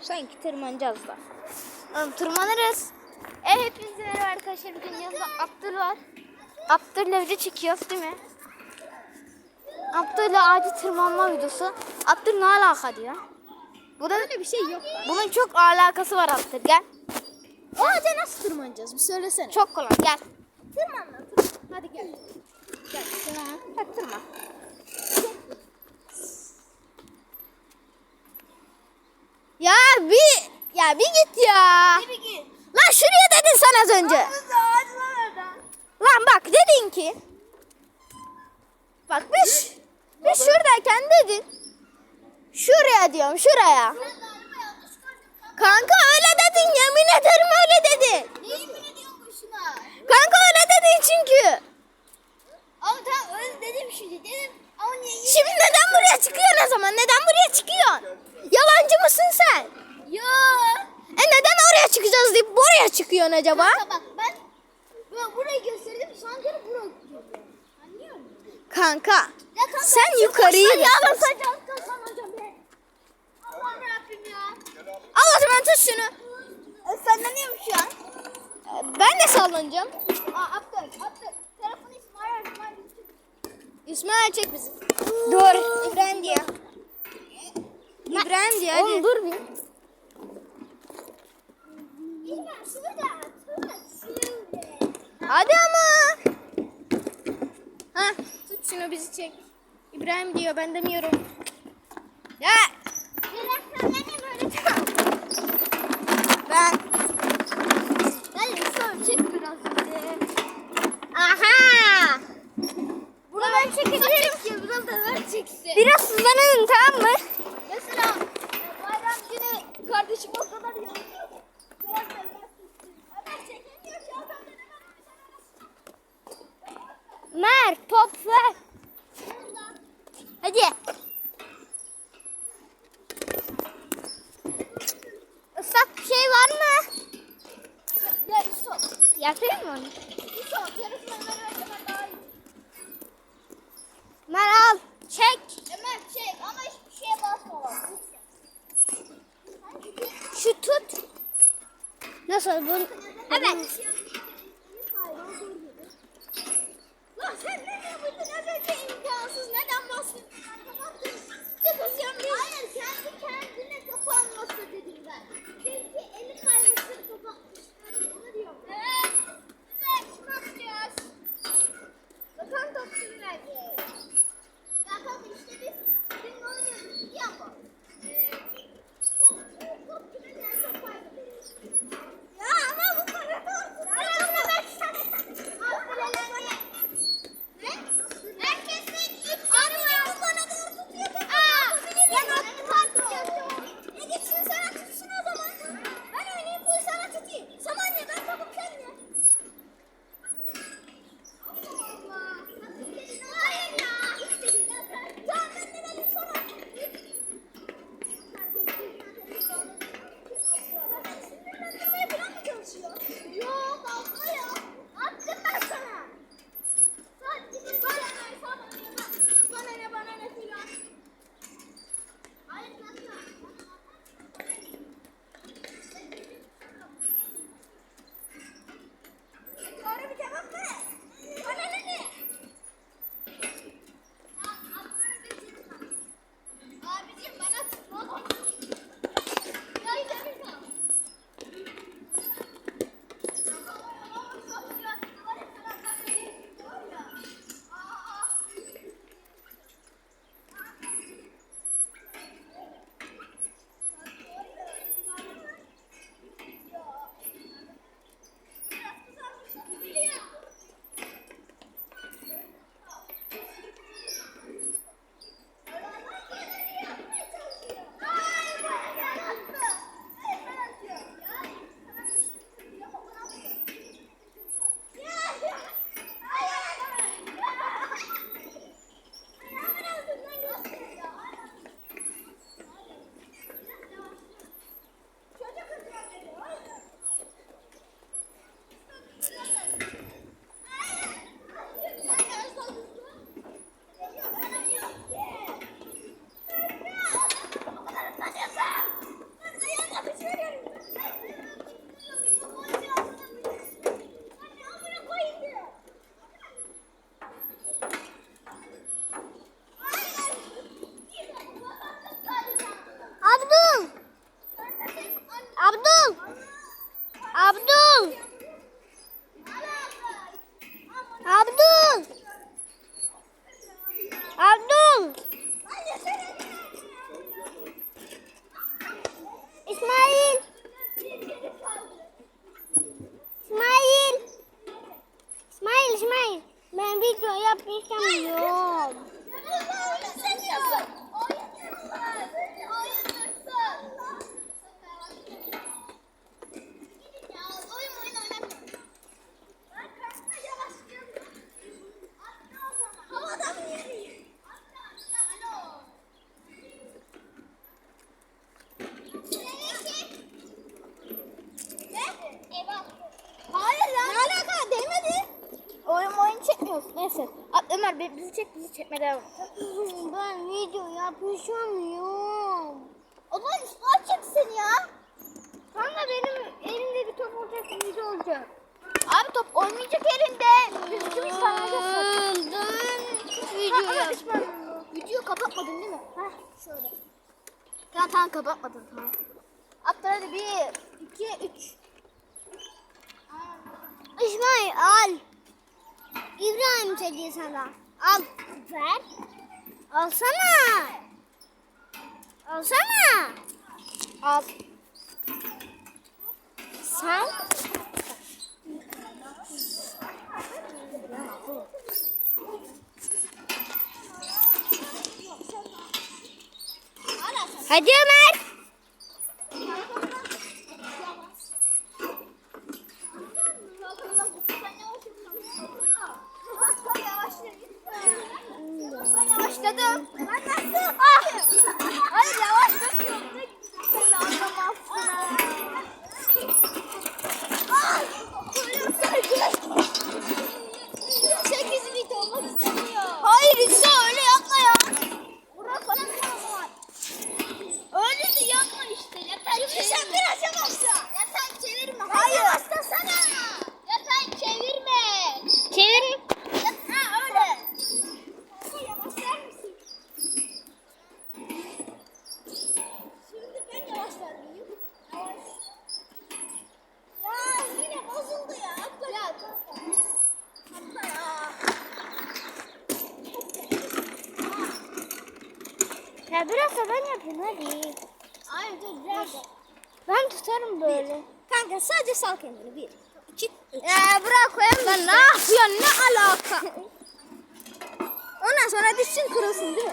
Sanki tırmanacağız da. Oğlum tırmanırız. E hepinize merhaba arkadaşlar. Bugün yanımda Abdül var. Abdül'le video çekiyoruz değil mi? Abdül'le ağacı tırmanma videosu. Abdül ne alaka diyor. Bu da Böyle bir şey yok. bunun çok alakası var Abdül. Gel. O ağaca nasıl tırmanacağız? Bir söylesene. Çok kolay. Gel. Tırman lan tırman. Hadi gel. Gel tırman. Hadi tırman. Ya bir ya bir git ya. Lan şuraya dedin sen az önce. Lan bak dedin ki. Bak biz, biz şuradayken dedin. Şuraya diyorum şuraya. Kanka öyle dedin yemin ederim öyle dedin. Kanka öyle dedin çünkü. Ama tamam öyle dedim şimdi dedim. Ama niye? Şimdi neden buraya çıkıyorsun o zaman? Neden buraya çıkıyorsun? Yalancı mısın sen? Ya. E neden oraya çıkacağız deyip buraya çıkıyorsun acaba? Bak ben ben burayı gösterdim. Sancı'nı buraya götürdüm. Anlıyor musun? Kanka Ya kanka, sen yukarıyı göster. Allah'ım ya. Al o zaman tut şunu. E, sallanıyorum şu an. E, Ben de sallanacağım. Aa. Telefonu İsmail İsmail. İsmail çek bizi. Dur. İbrahim diye. İbrahim hadi. Oğlum dur bir. Hadi ama. Ha, tut şunu bizi çek. İbrahim diyor ben demiyorum. Ya ben. İsmail çek biraz. Aha. Bunu ben çekebilirim. Biraz da ben çeksin. Biraz hızlanın tamam mı? Mesela e, bayram günü kardeşim o kadar yanıyor. Biraz da ben çeksin. Ömer çekemiyor şu an. Ben de hemen Mer top ver. Hadi. Islak bir şey var mı? Ya İso. Yapayım mı onu? Telefonu Ömer'e versen daha iyi. Mer al. Çek. Ömer çek ama hiçbir şeye basma. Şu tut. Nasıl bu? Evet. Video yapmışım yok. Hayır lan. Ne alaka demedi. Oyun oyun Neyse. At Ömer bizi çek bizi çekme devam. Ben video yapışamıyorum. O zaman üstüne çeksin ya. Kanka benim elimde bir top olacak video olacak. Abi top olmayacak elinde. Biz ikimiz sanacağız. Video yap. Video kapatmadın değil mi? Heh, şöyle. Tamam tamam kapatmadın tamam. Atlar hadi bir, iki, üç. İsmail al. İbrahim çekiyor sana. Al. Ver. Alsana. Alsana. Al. Sen. Hadi Ömer. Ya biraz da ben yapayım hadi. Hayır dur biraz. Ben tutarım böyle. Kanka sadece sal kendini. Bir, iki. Ya bırak koyalım. Lan ne yapıyorsun? Ne alaka? Ondan sonra dişin kırılsın değil mi?